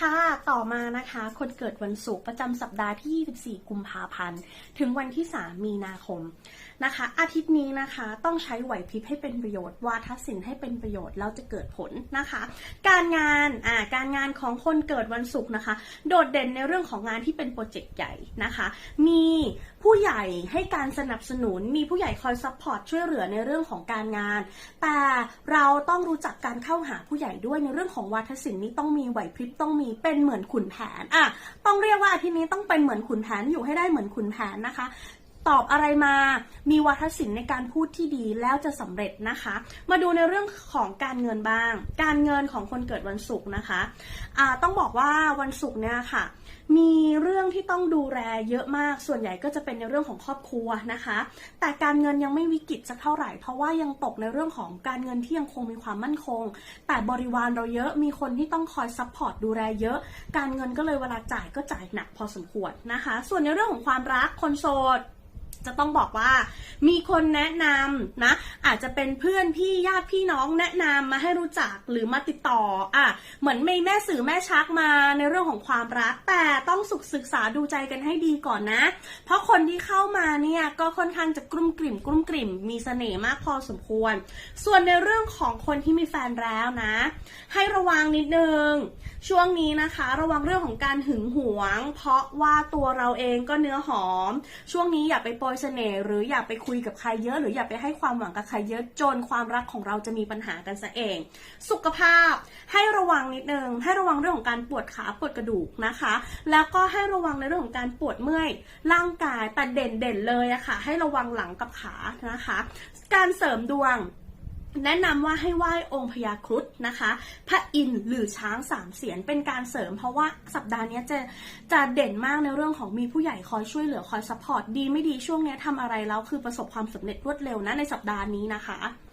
ค่ะ ต่อมานะคะ คนเกิดวันศุกร์ประจำสัปดาห์ที่ 24 กุมภาพันธ์ ถึงวันที่ 3 มีนาคมนะคะ อาทิตย์นี้นะคะต้องใช้ไหวพริบให้เป็นประโยชน์ วาทศิลป์ให้เป็นประโยชน์แล้วจะเกิดผลนะคะ การงานอ่าการงานของคนเกิดวันศุกร์นะคะ โดดเด่นในเรื่องของงานที่เป็นโปรเจกต์ใหญ่นะคะ มีผู้ใหญ่ให้การสนับสนุน มีผู้ใหญ่คอยซัพพอร์ตช่วยเหลือในเรื่องของการงาน แต่เราต้องรู้จักการเข้าหาผู้ใหญ่ด้วยในเรื่องของวาทศิลป์นี้ต้องมีไหวพริบต้องมีเป็นเหมือนขุนแผนอะต้องเรียกว่าอาทิตย์นี้ต้องเป็นเหมือนขุนแผนอยู่ให้ได้เหมือนขุนแผนนะคะ ตอบอะไรมา มีวาทศิลป์ในการพูดที่ดีแล้วจะสำเร็จนะคะ มาดูในเรื่องของการเงินบ้าง การเงินของคนเกิดวันศุกร์นะคะอ่าต้องบอกว่าวันศุกร์เนี่ยค่ะ มีเรื่องที่ต้องดูแลเยอะมาก ส่วนใหญ่ก็จะเป็นในเรื่องของครอบครัวนะคะ แต่การเงินยังไม่วิกฤตสักเท่าไหร่ เพราะว่ายังตกในเรื่องของการเงินที่ยังคงมีความมั่นคง แต่บริวารเราเยอะ มีคนที่ต้องคอยซัพพอร์ตดูแลเยอะ การเงินก็เลยเวลาจ่ายก็จ่ายหนักพอสมควรนะคะ ส่วนในเรื่องของความรักคนโสด จะต้องบอกว่า มีคนแนะนำนะ อาจจะเป็นเพื่อนพี่ญาติพี่น้องแนะนำมาให้รู้จักหรือมาติดต่ออะเหมือนมีแม่สื่อแม่ชักมาในเรื่องของความรัก แต่ต้องศึกศึกษาดูใจกันให้ดีก่อนนะ เพราะคนที่เข้ามาเนี่ยก็ค่อนข้างจะกลุ้มกลิ่มกลุ้มกลิ่มมีเสน่ห์มากพอสมควร ส่วนในเรื่องของคนที่มีแฟนแล้วนะ ให้ระวังนิดนึง ช่วงนี้นะคะ ระวังเรื่องของการหึงหวง เพราะว่าตัวเราเองก็เนื้อหอม ช่วงนี้อย่าไปโปรยเสน่ห์หรืออย่าไปคุยกับใครเยอะ หรืออย่าไปให้ความหวังกับใครเยอะจนความรักของเราจะมีปัญหากันซะเอง สุขภาพให้ระวังนิดนึงให้ระวังเรื่องของการปวดขาปวดกระดูกนะคะ แล้วก็ให้ระวังในเรื่องของการปวดเมื่อยร่างกายแต่เด่นเด่นๆเลยอะค่ะ ให้ระวังหลังกับขานะคะ การเสริมดวง แนะนำว่าให้ไหว้องค์พญาครุฑนะคะ พระอินทร์หรือช้างสามเสียนเป็นการเสริม เพราะว่าสัปดาห์นี้จะจะเด่นมากในเรื่องของมีผู้ใหญ่คอยช่วยเหลือคอยซัพพอร์ตดีไม่ดีช่วงนี้ทำอะไรแล้วคือประสบความสำเร็จรวดเร็วนะในสัปดาห์นี้นะคะ